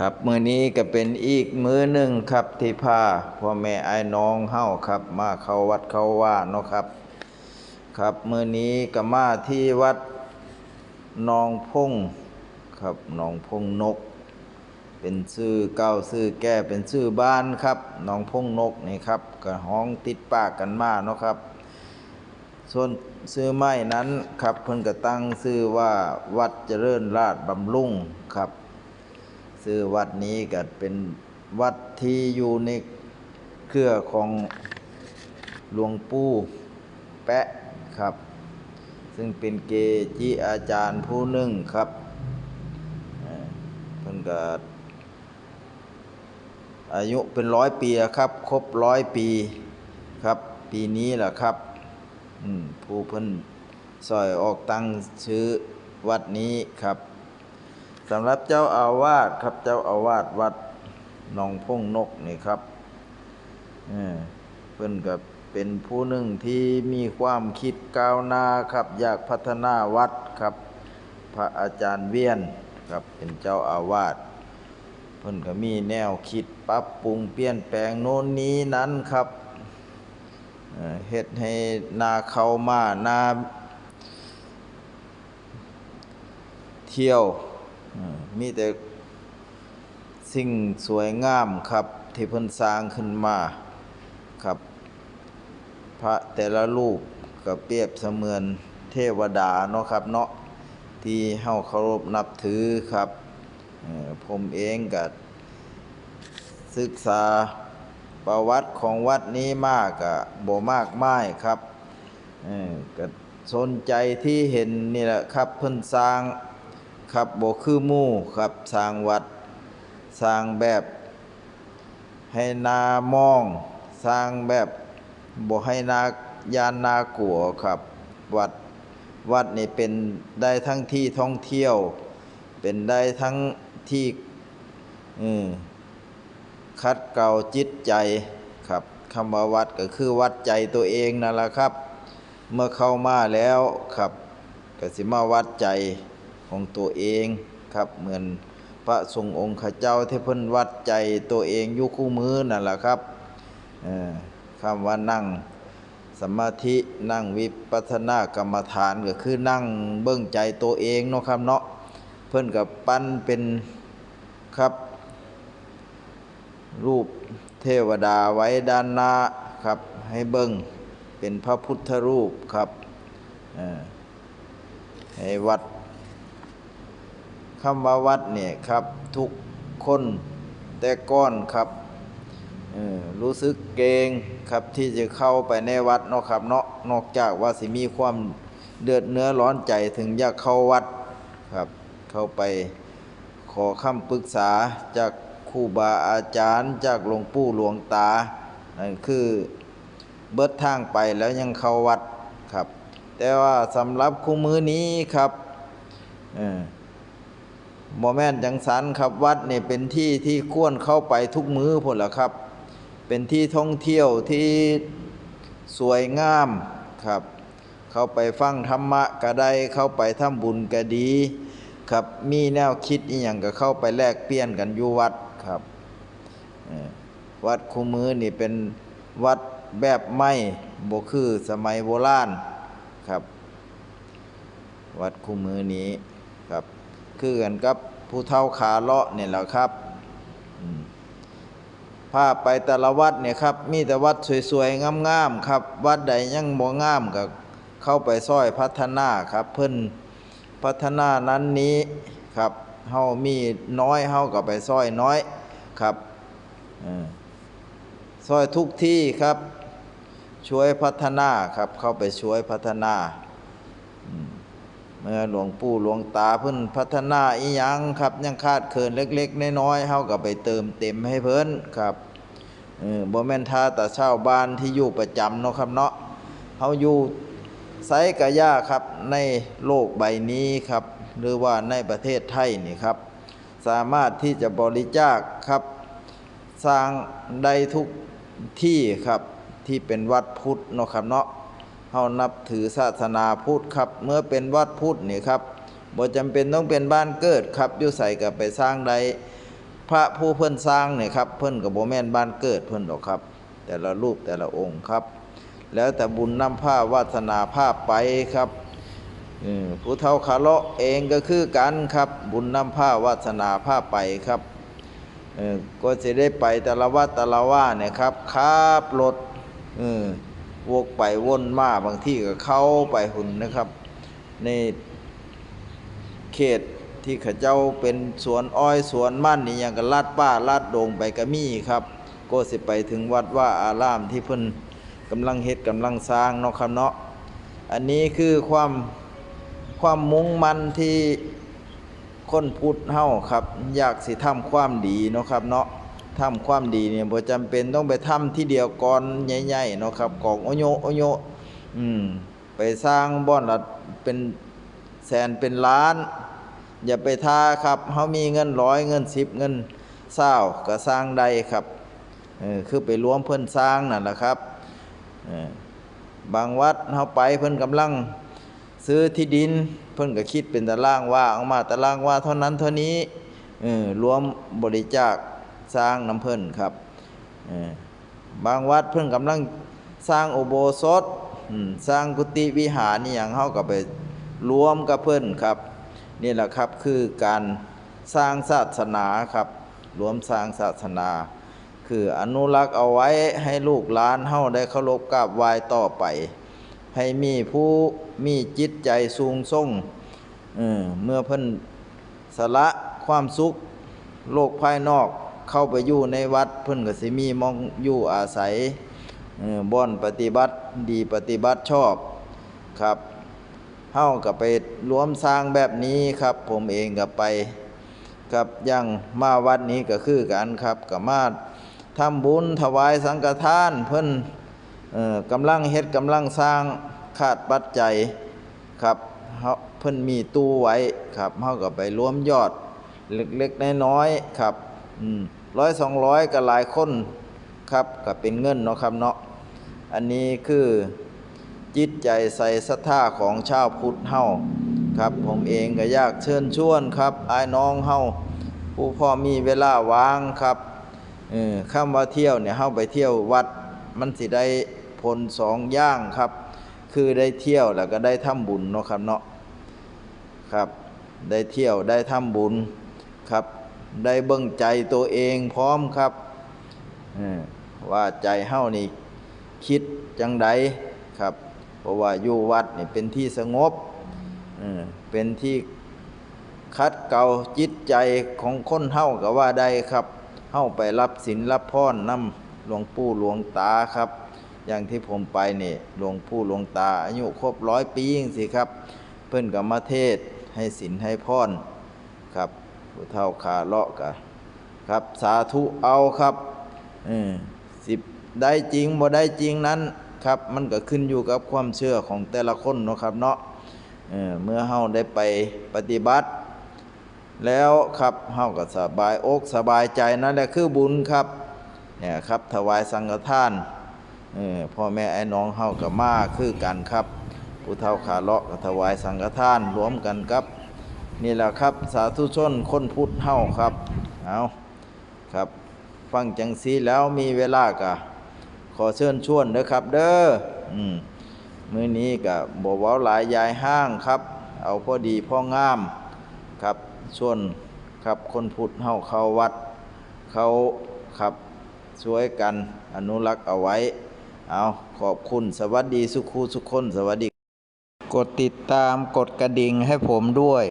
ครับมือนี้ก็เป็นอีกมือหนึ่งครับที่พาพ่อแม่ไอ้น้องเฮาครับ มาเข้าวัดเข้าว่าเนาะครับ ครับมือนี้ก็มาที่วัดนองพงครับนองพงนก เป็นชื่อเก้าชื่อแก้เป็นชื่อบ้านครับนองพงนกนี่ครับก็ห้องติดปากกันมาเนาะครับ ส่วนชื่อไม้นั้นครับเพิ่นก็ตั้งชื่อว่าวัดเจริญราชบำรุงครับ ชื่อวัดนี้ก็เป็นวัดที่อยู่ในเครือของหลวงปู่แปะครับ ซึ่งเป็นเกจิอาจารย์ผู้หนึ่งครับเอ่อเพิ่นก็อายุเป็นร้อยปีล้วครับ ครบร้อยปีครับ ปีนี้แหละครับผู้เพิ่นซอยออกตั้งชื่อวัดนี้ครับ สำหรับเจ้าอาวาสครับ เจ้าอาวาสวัดหนองพงนกนี่ครับเพิ่อนกับเป็นผู้หนึ่งที่มีความคิดก้าวหน้าครับ อยากพัฒนาวัดครับ พระอาจารย์เวียนครับเป็นเจ้าอาวาสเพิ่อนก็มีแนวคิดปรับปรุงเปลี่ยนแปลงโน่นนี้นั้นครับเฮ็ดให้นาเข้ามานาเที่ยว มีแต่สิ่งสวยงามครับที่เพิ่นสร้างขึ้นมาครับ พระแต่ละรูปก็เปรียบเสมือนเทวดาเนาะครับเนาะที่เฮาเคารพนับถือครับผมเองก็ศึกษาประวัติของวัดนี้มากก็บ่มากมายครับก็สนใจที่เห็นนี่แหละครับเพิ่นสร้าง ครับบ่คือมู่ครับสร้างวัดสร้างแบบให้นามองสร้างแบบบ่ให้นายานนากลัวครับวัดวัดนี่เป็นได้ทั้งที่ท่องเที่ยว เป็นได้ทั้งที่คัดเกลาจิตใจครับคำว่าวัดก็คือวัดใจตัวเองนั่นแหละครับ เมื่อเข้ามาแล้วครับก็สิมาวัดใจ ของตัวเองครับเหมือนพระสงองค์ข้าเจ้าที่เพิ่นวัดใจตัวเองยู่คู่มือนั่นแหละครับคำว่านั่งสมาธินั่งวิปัสสนากรรมฐานก็คือนั่งเบิ่งใจตัวเองเนาะครับเนาะเพิ่นกับปั้นเป็นครับ รูปเทวดาไว้ด้านหน้าครับให้เบิ่งเป็นพระพุทธรูปครับให้วัด คำว่าวัดเนี่ยครับทุกคนแต่ก้อนครับรู้สึกเกงครับที่จะเข้าไปในวัดเนาะครับเนาะนอกจากว่าสิมีความเดือดเนื้อร้อนใจถึงอยากเข้าวัดครับเข้าไปขอคำปรึกษาจากครูบาอาจารย์จากหลวงปู่หลวงตานั่นคือเบิดทางไปแล้วยังเข้าวัดครับ แต่ว่าสำหรับคู่มือนี้ครับเออ โมแมนจังสันครับวัดเนี่ยเป็นที่ที่ควรเข้าไปทุกมือพุ่นละครับ เป็นที่ท่องเที่ยวที่สวยงามครับ เข้าไปฟังธรรมะก็ได้เข้าไปทำบุญก็ดีครับมีแนวคิดอีหยังก็เข้าไปแลกเปลี่ยนกันอยู่วัดครับวัดคูมือนี่เป็นวัดแบบใหม่บคือสมัยโบราณครับ วัดคูมือนี้ครับ คือกันกับผู้เฒ่าขาเลาะเนี่ยแหละครับอืมพาไปแต่ละวัดเนี่ยครับ มีแต่วัดสวยๆงามๆครับ วัดใดยังบ่งามก็เข้าไปซอยพัฒนาครับ เพิ่นพัฒนานั้นนี้ครับเฮามีน้อยเฮาก็ไปซอยน้อยครับเออซอยทุกที่ครับ ช่วยพัฒนาครับ เข้าไปช่วยพัฒนา มื่อหลวงปู่หลวงตาเพิ่นพัฒนาอีหยังครับ ยังขาดเขินเล็ก ๆ น้อยๆเฮาก็ไปเติมเต็มให้เพิ่นครับเออบ่แม่นท่าแต่ชาวบ้านที่อยู่ประจำเนาะครับเนาะเฮาอยู่ไซกะยาครับในโลกใบนี้ครับ หรือว่าในประเทศไทยนี่ครับ สามารถที่จะบริจาคครับ สร้างได้ทุกที่ครับที่เป็นวัดพุทธเนาะครับเนาะานับถือศาสนาพุทธครับ เมื่อเป็นวัดพุทธนี่ครับบ่จำเป็นต้องเป็นบ้านเกิดครับอยู่ใส่กับไปสร้างได้พระผู้เพิ่นสร้างเนี่ยครับเพิ่นกับโบแม่นบ้านเกิดเพิ่นดอกครับ แต่ละรูปแต่ละองค์ครับ แล้วแต่บุญนำผ้าวาสนาผ้าไปครับผู้เฒ่าคาเลาะเองก็คือกันครับ บุญนำผ้าวาสนาผ้าไปครับก็จะได้ไปแต่ละวัดแต่ละว่าเนี่ยครับขับรถออ วกไปวนมาบางที่ก็เข้าไปหุ่นนะครับ ในเขตที่เขาเจ้าเป็นสวนอ้อยสวนมั่นนี่ย่างกับลาดป้าลาดโดงไปก็มีครับ ก็สิไปถึงวัดว่าอารามที่เพิ่นกำลังเฮ็ดกำลังสร้างเนาะครับเนาะอันนี้คือความความมุ่งมั่นที่คนพุทธเฮาครับ อยากสิทำความดีเนาะครับเนาะ ทำความดีเนี่ยบ่จำเป็นต้องไปทำที่เดียวก่อนใหญ่ๆเนาะครับกองโอโยโอโยอืมไปสร้างบ่อนละเป็นแสนเป็นล้าน อย่าไปท่าครับเฮามีเงินร้อยเงินสิบเงินเศร้าก็สร้างได้ครับเออคือไปรวมเพิ่อนสร้างนั่นแหละครับเออบางวัดเฮาไปเพิ่อนกำลังซื้อที่ดินเพิ่อนก็คิดเป็นตารางว่าออกมาตารางว่าเท่านั้นเท่านี้เออรวมบริจาค สร้างน้ำเพิ่นครับบางวัดเพิ่นกำลังสร้างอุโบสถสร้างกุฏิวิหารนี่หยังเฮาก็ไปรวมกับเพิ่นครับนี่แหละครับคือการสร้างศาสนาครับรวมสร้างศาสนา คืออนุรักษ์เอาไว้ให้ลูกหลานเฮาได้เคารพกราบไหว้ต่อไป ให้มีผู้มีจิตใจสูงส่งเออเมื่อเพิ่นสละความสุข โลกภายนอก เข้าไปอยู่ในวัด เพิ่นก็สิมีมองอยู่อาศัยบ่อนปฏิบัติดีปฏิบัติชอบครับเฮากับไปรวมสร้างแบบนี้ครับ ผมเองกับไปกับยังมาวัดนี้ก็คือกันครับกับมาทำบุญถวายสังฆทาน เพิ่นเอ่อกำลังเฮ็ดกำลังสร้างขาดปัจจัยครับเพิ่นมีตู้ไว้ครับเฮาก็ไปรวมยอดเล็กๆน้อยๆครับ ร้อยสองร้อยก็หลายคนครับก็เป็นเงินเนาะครับเนาะอันนี้คือจิตใจใส่ศรัทธาของชาวพุทธเฮาครับ ผมเองก็อยากเชิญชวนครับอายน้องเฮาผู้พอมีเวลาว่างครับเออคำว่าเที่ยวเนี่ยเฮาไปเที่ยววัด มันสิได้ผลสองอย่างครับ คือได้เที่ยวแล้วก็ได้ทำบุญเนาะครับเนาะครับ ได้เที่ยวได้ทำบุญครับ ได้เบิ่งใจตัวเองพร้อมครับว่าใจเฮานี่คิดจังใดครับ เพราะว่าอยู่วัดนี่เป็นที่สงบเป็นที่คัดเกลาจิตใจของคนเฮาก็ว่าได้ครับเฮาไปรับศีลรับพรนำหลวงปู่หลวงตาครับ อย่างที่ผมไปนี่หลวงปู่หลวงตา อายุครบร้อยปีจังสิครับ เพิ่นก็มาเทศให้ศีลให้พรครับ ผู้เฒ่าขาเลาะกะครับ สาธุเอาครับเอสิบได้จริงบ่ได้จริงนั้นครับ มันก็ขึ้นอยู่กับความเชื่อของแต่ละคนเนาะครับเนาะเเมื่อเฮาได้ไปปฏิบัติ แล้วครับเฮาก็สบายอกสบายใจนั่นแหละคือบุญครับเนี่ยครับถวายสังฆทานอพ่อแม่ไอ้น้องเฮาก็มาคือกันครับผู้เฒ่าขาเลาะก็ถวายสังฆทานรวมกันครับ นี่แหละครับ สาธุชนคนพุทธเฮาครับเอาครับ ฟังจังสีแล้วมีเวลากะขอเชิญชวนเด้อครับ เด้ออืมมื้อนี้ก็บ่เว้าหลายยายห้างครับ เอาพอดีพ่องามครับชวนครับคนพุทธเฮาเข้าวัด เขาครับช่วยกันอนุรักษ์เอาไว้ เอาขอบคุณสวัสดีสุขูสุขคนสวัสดี กดติดตามกดกระดิ่งให้ผมด้วย